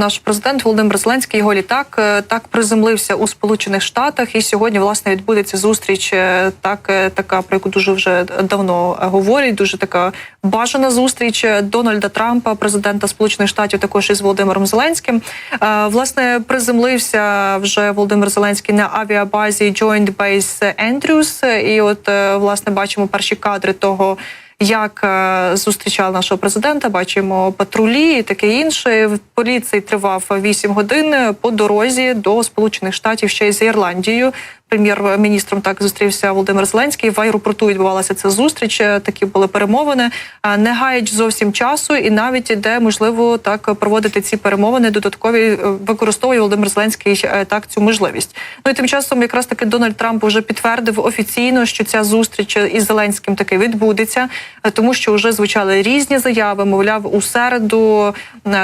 Наш президент Володимир Зеленський його літак е, так приземлився у Сполучених Штатах, і сьогодні власне відбудеться зустріч. е, Так е, така про яку дуже вже давно говорять. Дуже така бажана зустріч Дональда Трампа, президента Сполучених Штатів, також із Володимиром Зеленським. Власне приземлився вже Володимир Зеленський на авіабазі Joint Base Andrews. І от власне бачимо перші кадри того як е, зустрічали нашого президента. Бачимо патрулі і таке інше. В поліції тривав 8 годин по дорозі до Сполучених Штатів ще й з Ірландією. Прем'єр-міністром так зустрівся Володимир Зеленський. В аеропорту відбувалася ця зустріч. е, Такі були перемовини. Е, Не гають зовсім часу, і навіть де можливо так проводити ці перемовини додаткові е, використовує Володимир Зеленський так цю можливість. Ну і тим часом, якраз таки Дональд Трамп вже підтвердив офіційно, що ця зустріч із Зеленським таки відбудеться, тому що вже звучали різні заяви. Мовляв, у середу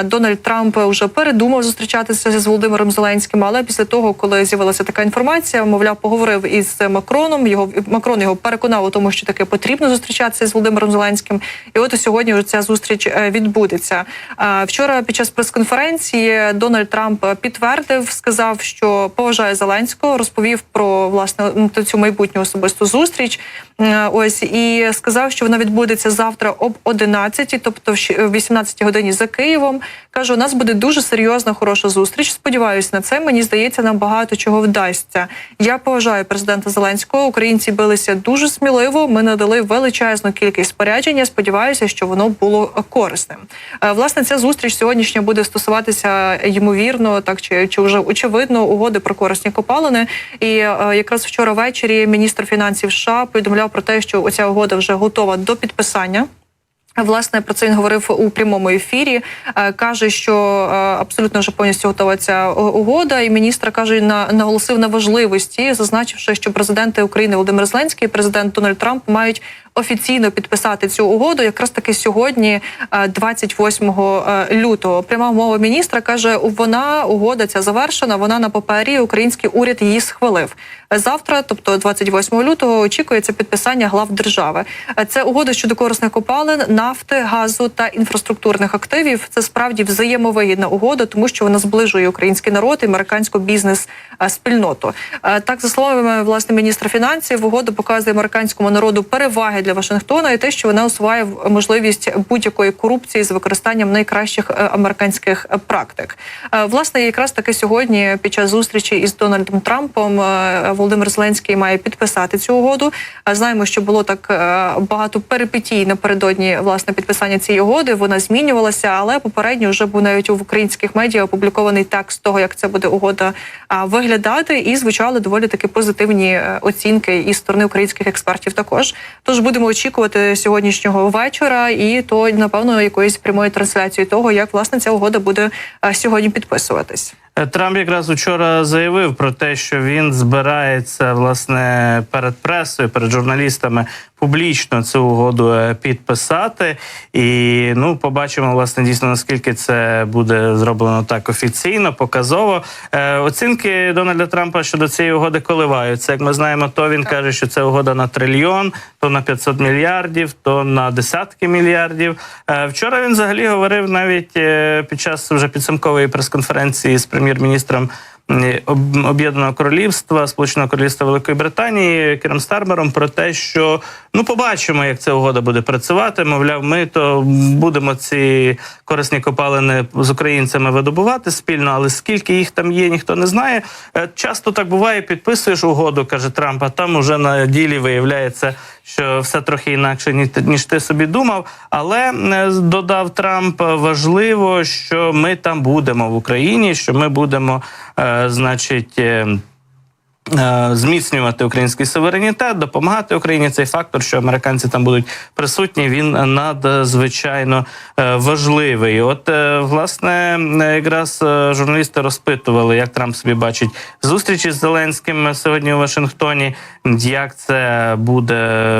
Дональд Трамп вже передумав зустрічатися з Володимиром Зеленським. Але після того, коли з'явилася така інформація, мовляв, поговорив із Макроном. Його Макрон його переконав у тому, що таки потрібно зустрічатися з Володимиром Зеленським. І от сьогодні вже ця зустріч е, відбудеться. Е, Вчора під час прес-конференції Дональд Трамп підтвердив, сказав, що поважає Зеленського, розповів про власне цю майбутню особисту зустріч. Е, Ось і сказав, що вона відбудеться завтра об 11, тобто в 18 годині за Києвом. Каже, у нас буде дуже серйозна, хороша зустріч. Сподіваюся на це. Мені здається, нам багато чого вдасться. Я поважаю президента Зеленського. Українці билися дуже сміливо. Ми надали величезну кількість спорядження. Сподіваюся, що воно було корисним. Е, Власне, ця зустріч сьогоднішня буде стосуватися ймовірно, так чи, чи вже очевидно угоди про корисні копалини. І е, якраз вчора ввечері міністр фінансів США повідомляв про те, що оця угода вже готова до підписання. Власне, про це він говорив у прямому ефірі. Е, Каже, що е, абсолютно вже повністю готова ця угода. І міністр каже, на наголосив на важливості, зазначивши, що президенти України Володимир Зеленський і президент Дональд Трамп мають офіційно підписати цю угоду. Якраз таки сьогодні, е, 28 е, лютого. Пряма мова міністра каже: вона угода ця завершена. Вона на папері. Український уряд її схвалив. Завтра, тобто 28 лютого, очікується підписання глав держави. Е, Це угода щодо корисних копалин, нафти, газу та інфраструктурних активів. Це справді взаємовигідна угода, тому що вона зближує український народ і американську бізнес е, спільноту. Е, Так, за словами власне міністра фінансів, угода показує американському народу переваги для Вашингтона і те, що вона усуває можливість будь-якої корупції з використанням найкращих е, американських е, практик. Е, Власне, якраз таки сьогодні, під час зустрічі із Дональдом Трампом, Володимир Зеленський має підписати цю угоду. Знаємо, що було так багато перипетій напередодні власне підписання цієї угоди. Вона змінювалася, але попередньо вже був навіть у українських медіа опублікований текст того, як це буде угода виглядати, і звучали доволі таки позитивні оцінки із сторони українських експертів. Також тож будемо очікувати сьогоднішнього вечора, і то напевно якоїсь прямої трансляції того, як власне ця угода буде е, сьогодні підписуватись. Трамп якраз учора заявив про те, що він збирається власне перед пресою, перед журналістами публічно цю угоду е, підписати. І ну побачимо власне дійсно наскільки це буде зроблено так офіційно, показово. Е, оцінки Дональда Трампа щодо цієї угоди коливаються. Як ми знаємо, то він каже, що це угода на трильйон, то на 500 мільярдів, то на десятки мільярдів. Е, вчора він взагалі говорив навіть під час вже підсумкової прес-конференції з прем'єр-міністром. Об'єднаного Королівства, Сполученого Королівства Великої Британії Кером Стармером про те, що ну побачимо, як ця угода буде працювати. Мовляв, ми то будемо ці корисні копалини з українцями видобувати спільно, але скільки їх там є, ніхто не знає. Е, Часто так буває, підписуєш угоду, каже Трамп, а там уже на ділі виявляється, що все трохи інакше ніж ти собі думав. Але е, додав Трамп, важливо, що ми там будемо в Україні, що ми будемо, е, значить. е, е, Зміцнювати український суверенітет, допомагати Україні цей фактор, що американці там будуть присутні. Він надзвичайно е, важливий. От е, власне е, якраз е, журналісти розпитували, як Трамп собі бачить зустрічі з Зеленським сьогодні у Вашингтоні. Як це буде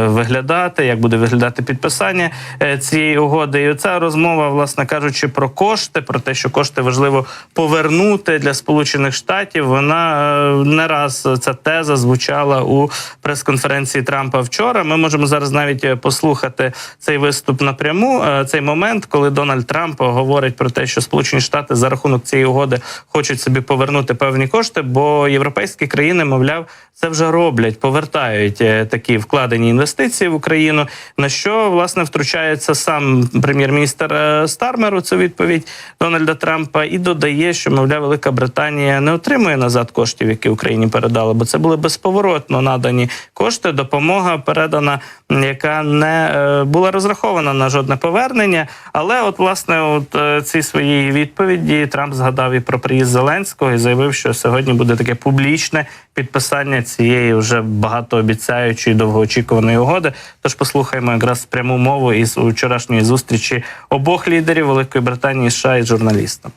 виглядати, як буде виглядати підписання е, цієї угоди? І оця розмова, власне кажучи, про кошти, про те, що кошти важливо повернути для Сполучених Штатів. Вона е, не раз ця теза звучала у прес-конференції Трампа вчора. Ми можемо зараз навіть е, послухати цей виступ напряму. Цей момент, коли Дональд Трамп говорить про те, що Сполучені Штати за рахунок цієї угоди хочуть собі повернути певні кошти, бо європейські країни, мовляв, це вже роблять, повертають е, такі вкладені інвестиції в Україну. На що власне втручається сам прем'єр-міністр е, Стармер у цю відповідь Дональда Трампа і додає, що мовляв, Велика Британія не отримує назад коштів, які Україні передали, бо це були безповоротно надані кошти. Допомога передана, яка не е, була розрахована на жодне повернення. Але, от власне, от цій своїй відповіді Трамп згадав і про приїзд Зеленського і заявив, що сьогодні буде таке публічне підписання цієї вже багатообіцяючої довгоочікуваної угоди. Тож послухаємо якраз пряму мову із вчорашньої зустрічі обох лідерів Великої Британії США із журналістом.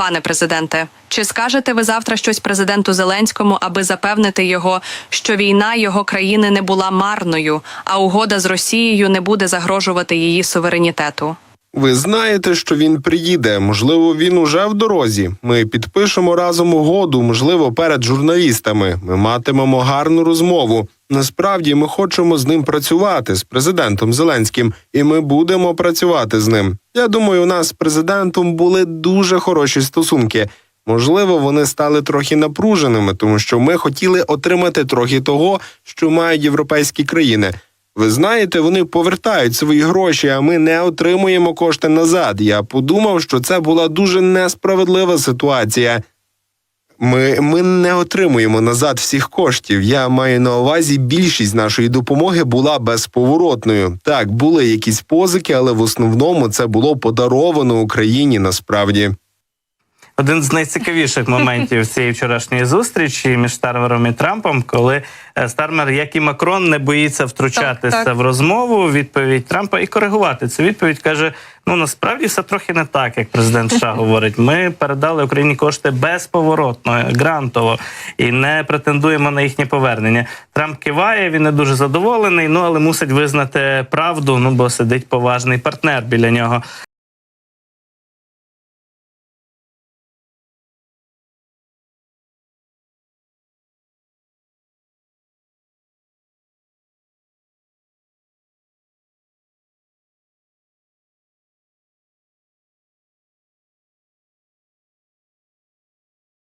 Пане президенте, чи скажете ви завтра щось президенту Зеленському, аби запевнити його, що війна його країни не була марною, а угода з Росією не буде загрожувати її суверенітету? Ви знаєте, що він приїде. Можливо, він уже в дорозі. Ми підпишемо разом угоду, можливо, перед журналістами. Ми матимемо гарну розмову. Насправді, ми хочемо з ним працювати з президентом Зеленським, і ми будемо працювати з ним. Я думаю, у нас з президентом були дуже хороші стосунки. Можливо, вони стали трохи напруженими, тому що ми хотіли отримати трохи того, що мають європейські країни. Ви знаєте, вони повертають свої гроші, а ми не отримуємо кошти назад. Я подумав, що це була дуже несправедлива ситуація. Ми, ми не отримуємо назад всіх коштів. Я маю на увазі, більшість нашої допомоги була безповоротною. Так, були якісь позики, але в основному це було подаровано Україні насправді. Один з найцікавіших моментів цієї вчорашньої зустрічі між Стармером і Трампом, коли е, Стармер, як і Макрон, не боїться втручатися Так, так. в розмову, відповідь Трампа і коригувати цю відповідь. каже: ну насправді все трохи не так, як президент США говорить. Ми передали Україні кошти безповоротно, грантово і не претендуємо на їхнє повернення. Трамп киває, він не дуже задоволений. Ну але мусить визнати правду. Ну бо сидить поважний партнер біля нього.